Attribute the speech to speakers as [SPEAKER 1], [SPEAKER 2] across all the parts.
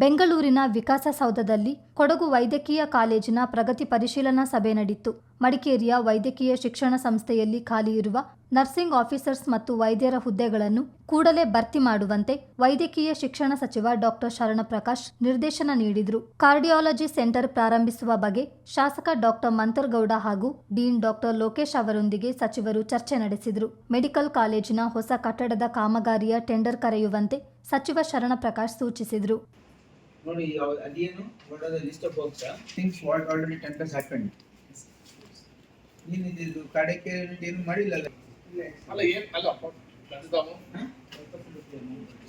[SPEAKER 1] ಬೆಂಗಳೂರಿನ ವಿಕಾಸಸೌಧದಲ್ಲಿ ಕೊಡಗು ವೈದ್ಯಕೀಯ ಕಾಲೇಜಿನ ಪ್ರಗತಿ ಪರಿಶೀಲನಾ ಸಭೆ ನಡೆಯಿತು. ಮಡಿಕೇರಿಯ ವೈದ್ಯಕೀಯ ಶಿಕ್ಷಣ ಸಂಸ್ಥೆಯಲ್ಲಿ ಖಾಲಿ ಇರುವ ನರ್ಸಿಂಗ್ ಆಫೀಸರ್ಸ್ ಮತ್ತು ವೈದ್ಯರ ಹುದ್ದೆಗಳನ್ನು ಕೂಡಲೇ ಭರ್ತಿ ಮಾಡುವಂತೆ ವೈದ್ಯಕೀಯ ಶಿಕ್ಷಣ ಸಚಿವ ಡಾಕ್ಟರ್ ಶರಣಪ್ರಕಾಶ್ ನಿರ್ದೇಶನ ನೀಡಿದರು. ಕಾರ್ಡಿಯಾಲಜಿ ಸೆಂಟರ್ ಪ್ರಾರಂಭಿಸುವ ಬಗ್ಗೆ ಶಾಸಕ ಡಾಕ್ಟರ್ ಮಂತರ್ಗೌಡ ಹಾಗೂ ಡೀನ್ ಡಾಕ್ಟರ್ ಲೋಕೇಶ್ ಅವರೊಂದಿಗೆ ಸಚಿವರು ಚರ್ಚೆ ನಡೆಸಿದರು. ಮೆಡಿಕಲ್ ಕಾಲೇಜಿನ ಹೊಸ ಕಟ್ಟಡದ ಕಾಮಗಾರಿಯ ಟೆಂಡರ್ ಕರೆಯುವಂತೆ ಸಚಿವ ಶರಣಪ್ರಕಾಶ್ ಸೂಚಿಸಿದರು.
[SPEAKER 2] ನೋಡಿ ಅದೇನು? What are the list of works things what already tenders happen ನೀನು ಇದು ಕಡೆಗೆ ಏನು ಮಾಡಿಲ್ಲ
[SPEAKER 3] ಅಲ್ಲ? ಏನ್? ಅಲ್ಲ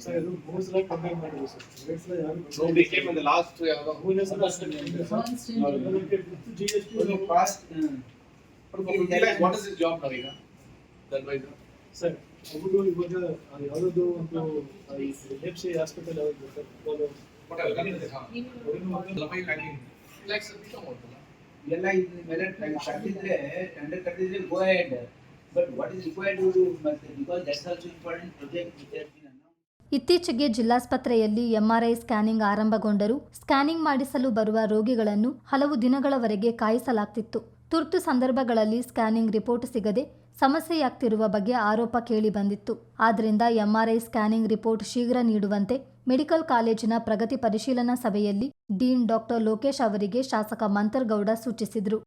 [SPEAKER 4] ಸರ್ ಇದು ಮೂರು ಸಲ ಕಂಪೇರ್ ಮಾಡಿದ್ವಿ ಸರ್. ಎರಡು ಸಲ
[SPEAKER 3] ಯಾವ್ದೋ
[SPEAKER 4] ಮೂರನೇ ಸಲ G S T
[SPEAKER 2] cost
[SPEAKER 3] what is is job ನಾವು ಈಗ? Advisor?
[SPEAKER 4] ಸರ್ ಅವರು ಇವಾಗ ಯಾವುದೋ ಒಂದು ಎಫ್ ಸಿ ಹಾಸ್ಪಿಟಲ್ ಯಾವ್ದು ಸರ್
[SPEAKER 2] ಎಲ್ಲ ಇದ್ರ ಮೇಲೆ ಕಟ್ಟಿದ್ರೆ ಟೆಂಡರ್ ಕಟ್ಟಿದ್ರೆ go head but what is required ಮತ್ತೆ because that's also important project which has been
[SPEAKER 1] ಇತ್ತೀಚೆಗೆ ಜಿಲ್ಲಾಸ್ಪತ್ರೆಯಲ್ಲಿ ಎಂಆರ್ಐ ಸ್ಕ್ಯಾನಿಂಗ್ ಆರಂಭಗೊಂಡರೂ ಸ್ಕ್ಯಾನಿಂಗ್ ಮಾಡಿಸಲು ಬರುವ ರೋಗಿಗಳನ್ನು ಹಲವು ದಿನಗಳವರೆಗೆ ಕಾಯಿಸಲಾಗ್ತಿತ್ತು. ತುರ್ತು ಸಂದರ್ಭಗಳಲ್ಲಿ ಸ್ಕ್ಯಾನಿಂಗ್ ರಿಪೋರ್ಟ್ ಸಿಗದೆ ಸಮಸ್ಯೆಯಾಗ್ತಿರುವ ಬಗ್ಗೆ ಆರೋಪ ಕೇಳಿಬಂದಿತ್ತು ಆದ್ದರಿಂದ ಎಂಆರ್ಐ ಸ್ಕ್ಯಾನಿಂಗ್ ರಿಪೋರ್ಟ್ ಶೀಘ್ರ ನೀಡುವಂತೆ ಮೆಡಿಕಲ್ ಕಾಲೇಜಿನ ಪ್ರಗತಿ ಪರಿಶೀಲನಾ ಸಭೆಯಲ್ಲಿ ಡೀನ್ ಡಾಕ್ಟರ್ ಲೋಕೇಶ್ ಅವರಿಗೆ ಶಾಸಕ ಮಂತರ್ಗೌಡ ಸೂಚಿಸಿದರು.